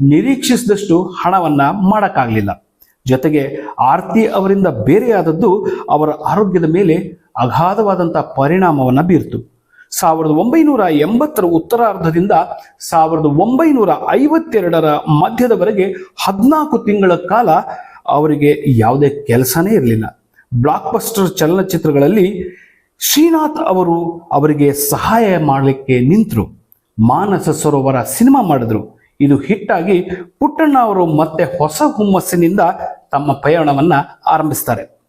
ನಿರೀಕ್ಷಿಸಿದಷ್ಟು ಹಣವನ್ನ ಮಾಡಕ್ಕಾಗಲಿಲ್ಲ. ಜೊತೆಗೆ ಆರ್ತಿ ಅವರಿಂದ ಬೇರೆಯಾದದ್ದು ಅವರ ಆರೋಗ್ಯದ ಮೇಲೆ ಅಗಾಧವಾದಂಥ ಪರಿಣಾಮವನ್ನು ಬೀರ್ತು. ಸಾವಿರದ ಒಂಬೈನೂರ ಎಂಬತ್ತರ ಉತ್ತರಾರ್ಧದಿಂದ ಸಾವಿರದ ಒಂಬೈನೂರ ಐವತ್ತೆರಡರ ಮಧ್ಯದವರೆಗೆ ಹದಿನಾಲ್ಕು ತಿಂಗಳ ಕಾಲ ಅವರಿಗೆ ಯಾವುದೇ ಕೆಲಸನೇ ಇರಲಿಲ್ಲ. ಬ್ಲಾಕ್ ಬಸ್ಟರ್ ಚಲನಚಿತ್ರಗಳಲ್ಲಿ ಶ್ರೀನಾಥ್ ಅವರು ಅವರಿಗೆ ಸಹಾಯ ಮಾಡಲಿಕ್ಕೆ ನಿಂತರು. ಮಾನಸ ಸರೋವರ ಸಿನಿಮಾ ಮಾಡಿದ್ರು. ಇದು ಹಿಟ್ಟಾಗಿ ಪುಟ್ಟಣ್ಣ ಅವರು ಮತ್ತೆ ಹೊಸ ಹುಮ್ಮಸ್ಸಿನಿಂದ ತಮ್ಮ ಪಯಣವನ್ನ ಆರಂಭಿಸ್ತಾರೆ.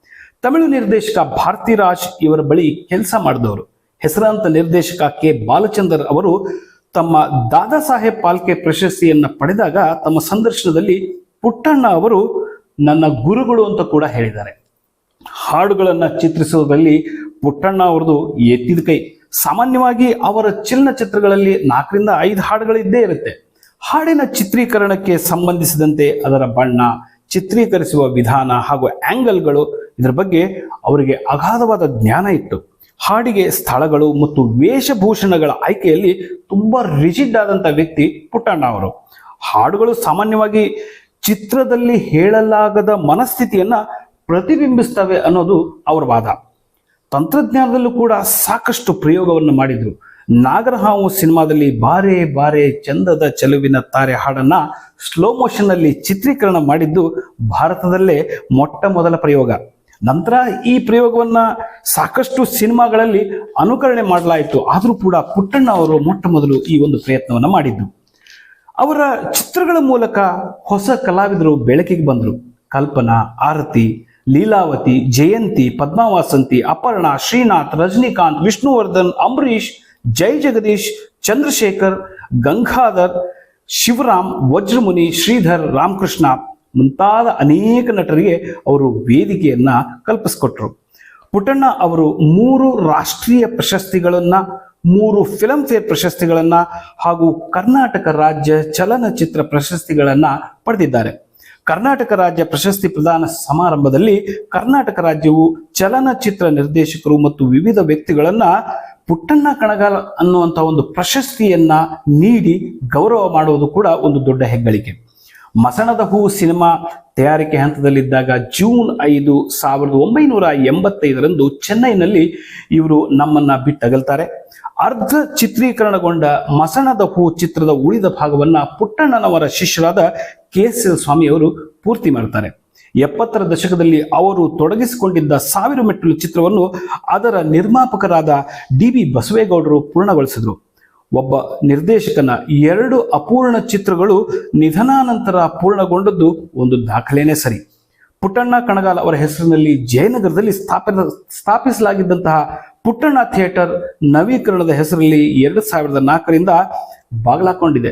ತಮಿಳು ನಿರ್ದೇಶಕ ಭಾರತಿರಾಜ್ ಇವರ ಬಳಿ ಕೆಲಸ ಮಾಡಿದವರು. ಹೆಸರಾಂತ ನಿರ್ದೇಶಕ ಕೆ. ಬಾಲಚಂದರ್ ಅವರು ತಮ್ಮ ದಾದಾ ಸಾಹೇಬ್ ಪಾಲ್ಕೆ ಪ್ರಶಸ್ತಿಯನ್ನ ಪಡೆದಾಗ ತಮ್ಮ ಸಂದರ್ಶನದಲ್ಲಿ ಪುಟ್ಟಣ್ಣ ಅವರು, ನನ್ನ ಗುರುಗಳು ಅಂತ ಕೂಡ ಹೇಳಿದ್ದಾರೆ. ಹಾಡುಗಳನ್ನ ಚಿತ್ರಿಸುವುದರಲ್ಲಿ ಪುಟ್ಟಣ್ಣ ಅವ್ರದ್ದು ಎತ್ತಿದ ಕೈ. ಸಾಮಾನ್ಯವಾಗಿ ಅವರ ಚಲನಚಿತ್ರಗಳಲ್ಲಿ ನಾಲ್ಕರಿಂದ ಐದು ಹಾಡುಗಳಿದ್ದೇ ಇರುತ್ತೆ. ಹಾಡಿನ ಚಿತ್ರೀಕರಣಕ್ಕೆ ಸಂಬಂಧಿಸಿದಂತೆ ಅದರ ಬಣ್ಣ, ಚಿತ್ರೀಕರಿಸುವ ವಿಧಾನ ಹಾಗೂ ಆ್ಯಂಗಲ್ಗಳು ಇದರ ಬಗ್ಗೆ ಅವರಿಗೆ ಅಗಾಧವಾದ ಜ್ಞಾನ ಇತ್ತು. ಹಾಡಿಗೆ ಸ್ಥಳಗಳು ಮತ್ತು ವೇಷಭೂಷಣಗಳ ಆಯ್ಕೆಯಲ್ಲಿ ತುಂಬ ರಿಜಿಡ್ ಆದಂಥ ವ್ಯಕ್ತಿ ಪುಟ್ಟಣ್ಣ ಅವರು. ಹಾಡುಗಳು ಸಾಮಾನ್ಯವಾಗಿ ಚಿತ್ರದಲ್ಲಿ ಹೇಳಲಾಗದ ಮನಸ್ಥಿತಿಯನ್ನ ಪ್ರತಿಬಿಂಬಿಸ್ತವೆ ಅನ್ನೋದು ಅವರ ವಾದ. ತಂತ್ರಜ್ಞಾನದಲ್ಲೂ ಕೂಡ ಸಾಕಷ್ಟು ಪ್ರಯೋಗವನ್ನು ಮಾಡಿದ್ರು. ನಾಗರಹಾವು ಸಿನಿಮಾದಲ್ಲಿ ಬಾರೆ ಬಾರೆ ಚಂದದ ಚೆಲುವಿನ ತಾರೆ ಹಾಡನ್ನ ಸ್ಲೋ ಮೋಷನ್ನಲ್ಲಿ ಚಿತ್ರೀಕರಣ ಮಾಡಿದ್ದು ಭಾರತದಲ್ಲೇ ಮೊಟ್ಟ ಮೊದಲ ಪ್ರಯೋಗ. ನಂತರ ಈ ಪ್ರಯೋಗವನ್ನ ಸಾಕಷ್ಟು ಸಿನಿಮಾಗಳಲ್ಲಿ ಅನುಕರಣೆ ಮಾಡಲಾಯಿತು. ಆದರೂ ಕೂಡ ಪುಟ್ಟಣ್ಣ ಅವರು ಮೊಟ್ಟ ಮೊದಲು ಈ ಒಂದು ಪ್ರಯತ್ನವನ್ನು ಮಾಡಿದ್ದು. ಅವರ ಚಿತ್ರಗಳ ಮೂಲಕ ಹೊಸ ಕಲಾವಿದರು ಬೆಳಕಿಗೆ ಬಂದರು. ಕಲ್ಪನಾ, ಆರತಿ ಲೀಲಾವತಿ, ಜಯಂತಿ, ಪದ್ಮಾವಾಸಂತಿ, ಅಪರ್ಣ, ಶ್ರೀನಾಥ್, ರಜನಿಕಾಂತ್, ವಿಷ್ಣುವರ್ಧನ್ ಅಂಬರೀಶ್ ಜೈ ಜಗದೀಶ್, ಚಂದ್ರಶೇಖರ್, ಗಂಗಾಧರ್, ಶಿವರಾಮ್, ವಜ್ರಮುನಿ, ಶ್ರೀಧರ್, ರಾಮಕೃಷ್ಣ ಮುಂತಾದ ಅನೇಕ ನಟರಿಗೆ ಅವರು ವೇದಿಕೆಯನ್ನ ಕಲ್ಪಿಸಿಕೊಟ್ರು. ಪುಟ್ಟಣ್ಣ ಅವರು ಮೂರು ರಾಷ್ಟ್ರೀಯ ಪ್ರಶಸ್ತಿಗಳನ್ನ, ಮೂರು ಫಿಲಂ ಫೇರ್ ಪ್ರಶಸ್ತಿಗಳನ್ನ ಹಾಗೂ ಕರ್ನಾಟಕ ರಾಜ್ಯ ಚಲನಚಿತ್ರ ಪ್ರಶಸ್ತಿಗಳನ್ನ ಪಡೆದಿದ್ದಾರೆ. ಕರ್ನಾಟಕ ರಾಜ್ಯ ಪ್ರಶಸ್ತಿ ಪ್ರದಾನ ಸಮಾರಂಭದಲ್ಲಿ ಕರ್ನಾಟಕ ರಾಜ್ಯವು ಚಲನಚಿತ್ರ ನಿರ್ದೇಶಕರು ಮತ್ತು ವಿವಿಧ ವ್ಯಕ್ತಿಗಳನ್ನ ಪುಟ್ಟಣ್ಣ ಕಣಗಾಲ್ ಅನ್ನುವಂಥ ಒಂದು ಪ್ರಶಸ್ತಿಯನ್ನ ನೀಡಿ ಗೌರವ ಮಾಡುವುದು ಕೂಡ ಒಂದು ದೊಡ್ಡ ಹೆಗ್ಗಳಿಕೆ. ಮಸಣದ ಹೂ ಸಿನಿಮಾ ತಯಾರಿಕೆ ಹಂತದಲ್ಲಿದ್ದಾಗ ಜೂನ್ ಐದು ಸಾವಿರದ ಒಂಬೈನೂರ ಎಂಬತ್ತೈದರಂದು ಚೆನ್ನೈನಲ್ಲಿ ಇವರು ನಮ್ಮನ್ನ ಬಿಟ್ಟಗಲ್ತಾರೆ. ಅರ್ಧ ಚಿತ್ರೀಕರಣಗೊಂಡ ಮಸಣದ ಹೂ ಚಿತ್ರದ ಉಳಿದ ಭಾಗವನ್ನ ಪುಟ್ಟಣ್ಣನವರ ಶಿಷ್ಯರಾದ ಕೆ ಎಸ್ ಎಲ್ ಸ್ವಾಮಿಯವರು ಪೂರ್ತಿ ಮಾಡ್ತಾರೆ. ಎಪ್ಪತ್ತರ ದಶಕದಲ್ಲಿ ಅವರು ತೊಡಗಿಸಿಕೊಂಡಿದ್ದ ಸಾವಿರ ಮೆಟ್ಟಲು ಚಿತ್ರವನ್ನು ಅದರ ನಿರ್ಮಾಪಕರಾದ ಡಿ ಬಿ ಬಸವೇಗೌಡರು ಪೂರ್ಣಗೊಳಿಸಿದರು. ಒಬ್ಬ ನಿರ್ದೇಶಕನ ಎರಡು ಅಪೂರ್ಣ ಚಿತ್ರಗಳು ನಿಧನಾನಂತರ ಪೂರ್ಣಗೊಂಡದ್ದು ಒಂದು ದಾಖಲೆನೇ ಸರಿ. ಪುಟ್ಟಣ್ಣ ಕಣಗಾಲ್ ಅವರ ಹೆಸರಿನಲ್ಲಿ ಜಯನಗರದಲ್ಲಿ ಸ್ಥಾಪನ ಸ್ಥಾಪಿಸಲಾಗಿದ್ದಂತಹ ಪುಟ್ಟಣ್ಣ ಥಿಯೇಟರ್ ನವೀಕರಣದ ಹೆಸರಲ್ಲಿ ಎರಡು ಸಾವಿರದ ನಾಲ್ಕರಿಂದ ಬಾಗಲಾಕೊಂಡಿದೆ.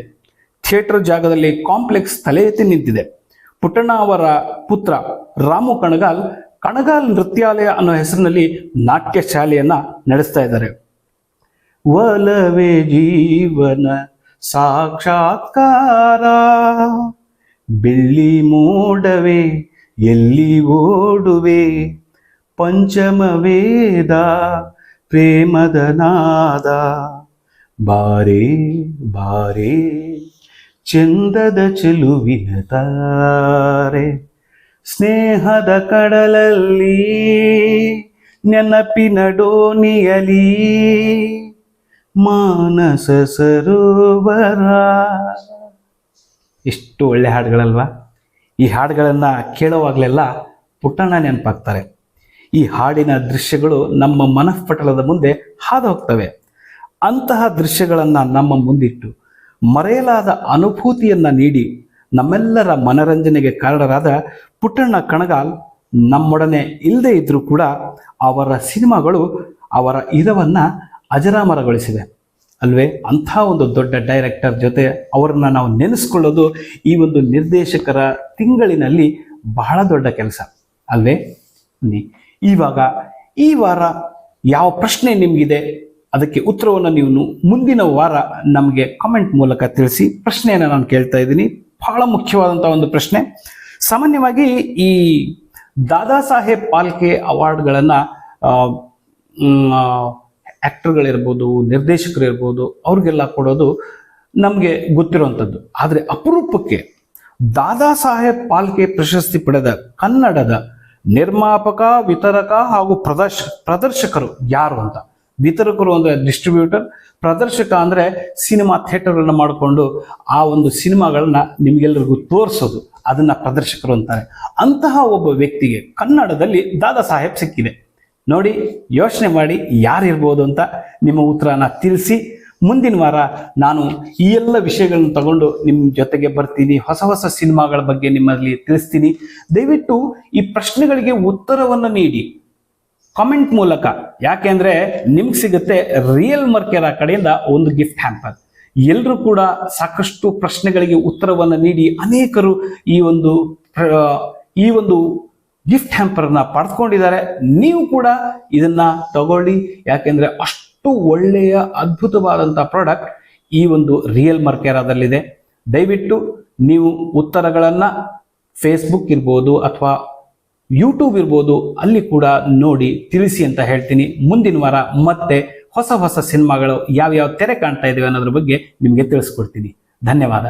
ಥಿಯೇಟರ್ ಜಾಗದಲ್ಲಿ ಕಾಂಪ್ಲೆಕ್ಸ್ ತಲೆ ಎತ್ತಿ ನಿಂತಿದೆ. ಪುಟ್ಟಣ್ಣ ಅವರ ಪುತ್ರ ರಾಮು ಕಣಗಾಲ್ ಕಣಗಾಲ್ ನೃತ್ಯಾಲಯ ಅನ್ನೋ ಹೆಸರಿನಲ್ಲಿ ನಾಟ್ಯ ಶಾಲೆಯನ್ನ ನಡೆಸ್ತಾ ಇದ್ದಾರೆ. ಒಲವೇ ಜೀವನ ಸಾಕ್ಷಾತ್ಕಾರ. ಬೆಳ್ಳಿ ಮೂಡವೆ, ಎಲ್ಲಿ ಓಡುವೆ, ಪಂಚಮ ವೇದ. ಪ್ರೇಮದ ನಾದ. ಬಾರೇ ಬಾರೇ, ಚಂದದ ಚೆಲುವಿನ ತಾರೆ. ಸ್ನೇಹದ ಕಡಲಲ್ಲಿ ನೆನಪಿನ ಡೋನಿಯಲಿ ಮಾನಸ ಸರೋವರ. ಇಷ್ಟು ಒಳ್ಳೆ ಹಾಡುಗಳಲ್ವಾ? ಈ ಹಾಡುಗಳನ್ನು ಕೇಳುವಾಗಲೆಲ್ಲ ಪುಟ್ಟಣ್ಣ ನೆನಪಾಗ್ತಾರೆ. ಈ ಹಾಡಿನ ದೃಶ್ಯಗಳು ನಮ್ಮ ಮನಃಪಟಲದ ಮುಂದೆ ಹಾದು ಹೋಗ್ತವೆ ಅಂತಹ ದೃಶ್ಯಗಳನ್ನು ನಮ್ಮ ಮುಂದಿಟ್ಟು, ಮರೆಯಲಾದ ಅನುಭೂತಿಯನ್ನು ನೀಡಿ, ನಮ್ಮೆಲ್ಲರ ಮನರಂಜನೆಗೆ ಕಾರಣರಾದ ಪುಟ್ಟಣ್ಣ ಕಣಗಾಲ್ ನಮ್ಮೊಡನೆ ಇಲ್ಲದೆ ಇದ್ದರೂ ಕೂಡ ಅವರ ಸಿನಿಮಾಗಳು ಅವರ ಇದವನ್ನು ಅಜರಾಮರಗೊಳಿಸಿವೆ. ಅಲ್ವೇ? ಅಂಥ ಒಂದು ದೊಡ್ಡ ಡೈರೆಕ್ಟರ್ ಜೊತೆ ಅವರನ್ನು ನಾವು ನೆನೆಸ್ಕೊಳ್ಳೋದು ಈ ಒಂದು ನಿರ್ದೇಶಕರ ತಿಂಗಳಿನಲ್ಲಿ ಬಹಳ ದೊಡ್ಡ ಕೆಲಸ. ಅಲ್ವೇ? ಬನ್ನಿ ಇವಾಗ ಈ ವಾರ ಯಾವ ಪ್ರಶ್ನೆ ನಿಮಗಿದೆ, ಅದಕ್ಕೆ ಉತ್ತರವನ್ನು ನೀವು ಮುಂದಿನ ವಾರ ನಮಗೆ ಕಾಮೆಂಟ್ ಮೂಲಕ ತಿಳಿಸಿ, ಪ್ರಶ್ನೆಯನ್ನು ನಾನು ಕೇಳ್ತಾ ಇದ್ದೀನಿ. ಬಹಳ ಮುಖ್ಯವಾದಂಥ ಒಂದು ಪ್ರಶ್ನೆ. ಸಾಮಾನ್ಯವಾಗಿ ಈ ದಾದಾ ಸಾಹೇಬ್ ಪಾಲ್ಕೆ ಅವಾರ್ಡ್ಗಳನ್ನು ಆ್ಯಕ್ಟರ್ಗಳಿರ್ಬೋದು ನಿರ್ದೇಶಕರಿರ್ಬೋದು, ಅವ್ರಿಗೆಲ್ಲ ಕೊಡೋದು ನಮಗೆ ಗೊತ್ತಿರುವಂಥದ್ದು ಆದರೆ ಅಪರೂಪಕ್ಕೆ ದಾದಾ ಸಾಹೇಬ್ ಪಾಲ್ಕೆ ಪ್ರಶಸ್ತಿ ಪಡೆದ ಕನ್ನಡದ ನಿರ್ಮಾಪಕ, ವಿತರಕ ಹಾಗೂ ಪ್ರದರ್ಶ, ಪ್ರದರ್ಶಕರು ಯಾರು ಅಂತ? ವಿತರಕರು ಅಂದರೆ ಡಿಸ್ಟ್ರಿಬ್ಯೂಟರ್ ಪ್ರದರ್ಶಕ ಅಂದರೆ ಸಿನಿಮಾ ಥಿಯೇಟರ್ಗಳನ್ನ ಮಾಡಿಕೊಂಡು ಆ ಒಂದು ಸಿನಿಮಾಗಳನ್ನ ನಿಮಗೆಲ್ಲರಿಗೂ ತೋರಿಸೋದು. ಅದನ್ನು ಪ್ರದರ್ಶಕರು ಅಂತಾರೆ. ಅಂತಹ ಒಬ್ಬ ವ್ಯಕ್ತಿಗೆ ಕನ್ನಡದಲ್ಲಿ ದಾದಾ ಸಾಹೇಬ್ ಸಿಕ್ಕಿದೆ. ನೋಡಿ ಯೋಚನೆ ಮಾಡಿ ಯಾರಿರ್ಬೋದು ಅಂತ ನಿಮ್ಮ ಉತ್ತರನ ತಿಳಿಸಿ ಮುಂದಿನ ವಾರ ನಾನು ಈ ಎಲ್ಲ ವಿಷಯಗಳನ್ನು ತಗೊಂಡು ನಿಮ್ಮ ಜೊತೆಗೆ ಬರ್ತೀನಿ. ಹೊಸ ಹೊಸ ಸಿನಿಮಾಗಳ ಬಗ್ಗೆ ನಿಮ್ಮಲ್ಲಿ ತಿಳಿಸ್ತೀನಿ. ದಯವಿಟ್ಟು ಈ ಪ್ರಶ್ನೆಗಳಿಗೆ ಉತ್ತರವನ್ನು ನೀಡಿ. ಕಾಮೆಂಟ್ ಮೂಲಕ. ಯಾಕೆಂದ್ರೆ ನಿಮ್ಗೆ ಸಿಗುತ್ತೆ ರಿಯಲ್ ಮರ್ಕೆರ ಕಡೆಯಿಂದ ಒಂದು ಗಿಫ್ಟ್ ಹ್ಯಾಂಪರ್ ಎಲ್ಲರೂ ಕೂಡ ಸಾಕಷ್ಟು ಪ್ರಶ್ನೆಗಳಿಗೆ ಉತ್ತರವನ್ನು ನೀಡಿ ಅನೇಕರು ಈ ಒಂದು ಈ ಒಂದು ಗಿಫ್ಟ್ ಹ್ಯಾಂಪರ್ನ ಪಡೆದುಕೊಂಡಿದ್ದಾರೆ. ನೀವು ಕೂಡ ಇದನ್ನ ತಗೊಳ್ಳಿ. ಯಾಕೆಂದ್ರೆ ಅಷ್ಟು ಒಳ್ಳೆಯ ಅದ್ಭುತವಾದಂಥ ಪ್ರಾಡಕ್ಟ್ ಈ ಒಂದು ರಿಯಲ್ ಮರ್ಕೆರಾದಲ್ಲಿದೆ ದಯವಿಟ್ಟು ನೀವು ಉತ್ತರಗಳನ್ನು ಫೇಸ್ಬುಕ್ ಇರ್ಬೋದು ಅಥವಾ ಯೂಟ್ಯೂಬ್ ಇರ್ಬೋದು ಅಲ್ಲಿ ಕೂಡ ನೋಡಿ ತಿಳಿಸಿ ಅಂತ ಹೇಳ್ತೀನಿ. ಮುಂದಿನ ವಾರ ಮತ್ತೆ ಹೊಸ ಹೊಸ ಸಿನಿಮಾಗಳು ಯಾವ್ಯಾವ ತೆರೆ ಕಾಣ್ತಾ ಇದ್ದೇವೆ ಅನ್ನೋದ್ರ ಬಗ್ಗೆ ನಿಮಗೆ ತಿಳಿಸ್ಕೊಡ್ತೀನಿ. ಧನ್ಯವಾದ.